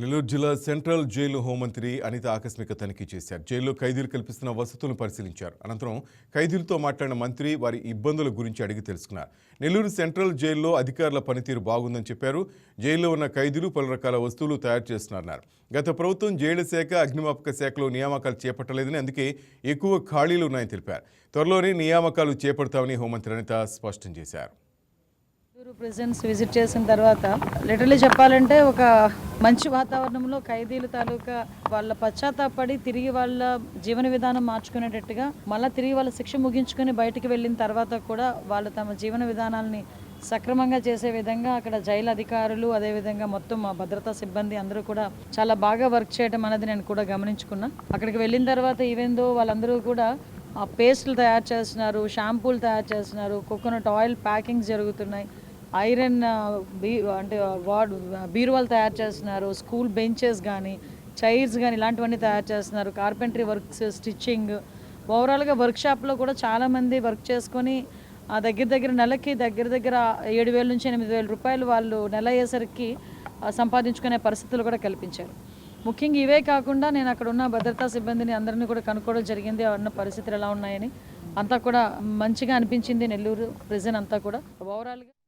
నెల్లూరు జిల్లా central jail హోంమంత్రి అనిత ఆకస్మిక తనిఖీ చేశారు. జైల్లో ఖైదీలు కల్పిస్తున్న వసతులను పరిశీలించారు. అనంతరం ఖైదీలతో మాట్లాడిన మంత్రి వారి ఇబ్బందుల గురించి అడిగి తెలుసుకున్నారు. నెల్లూరు సెంట్రల్ జైల్లో అధికారుల పనితీరు బాగుందని చెప్పారు. జైల్లో ఉన్న ఖైదీలు పలు రకాల వస్తువులు తయారు చేస్తున్నారన్నారు. గత ప్రభుత్వం జైలు శాఖ అగ్నిమాపక శాఖలో నియామకాలు చేపట్టలేదని అందుకే ఎక్కువ ఖాళీలు ఉన్నాయని తెలిపారు. త్వరలోనే నియామకాలు చేపడతామని హోంమంత్రి అనిత స్పష్టం చేశారు. ప్రెసిడెంట్స్ విజిట్ చేసిన తర్వాత లిటరలీ చెప్పాలంటే ఒక మంచి వాతావరణంలో ఖైదీలు తాలూకా వాళ్ళ పశ్చాత్తాపడి తిరిగి వాళ్ళ జీవన విధానం మార్చుకునేటట్టుగా మళ్ళీ తిరిగి వాళ్ళ శిక్ష ముగించుకొని బయటికి వెళ్ళిన తర్వాత కూడా వాళ్ళు తమ జీవన విధానాలని సక్రమంగా చేసే విధంగా అక్కడ జైలు అధికారులు అదేవిధంగా మొత్తం మా భద్రతా సిబ్బంది అందరూ కూడా చాలా బాగా వర్క్ చేయడం అనేది నేను కూడా గమనించుకున్నా అక్కడికి వెళ్ళిన తర్వాత ఈవెందో వాళ్ళందరూ కూడా ఆ పేస్టులు తయారు చేస్తున్నారు షాంపూలు తయారు చేస్తున్నారు కోకోనట్ ఆయిల్ ప్యాకింగ్స్ జరుగుతున్నాయి. ఐరన్ బీ అంటే వార్డ్ బీరువాలు తయారు చేస్తున్నారు స్కూల్ బెంచెస్ కానీ చైర్స్ కానీ ఇలాంటివన్నీ తయారు చేస్తున్నారు కార్పెంటరీ వర్క్స్ స్టిచ్చింగ్. ఓవరాల్గా వర్క్షాప్లో కూడా చాలామంది వర్క్ చేసుకొని ఆ దగ్గర దగ్గర నెలకి దగ్గర దగ్గర ఏడు వేల నుంచి ఎనిమిది వేల రూపాయలు వాళ్ళు నెల అయ్యేసరికి సంపాదించుకునే పరిస్థితులు కూడా కల్పించారు. ముఖ్యంగా ఇవే కాకుండా నేను అక్కడ ఉన్న భద్రతా సిబ్బందిని అందరినీ కూడా కనుక్కోవడం జరిగింది ఉన్న పరిస్థితులు ఎలా ఉన్నాయని. అంతా కూడా మంచిగా అనిపించింది నెల్లూరు ప్రెజెంట్ అంతా కూడా. ఓవరాల్గా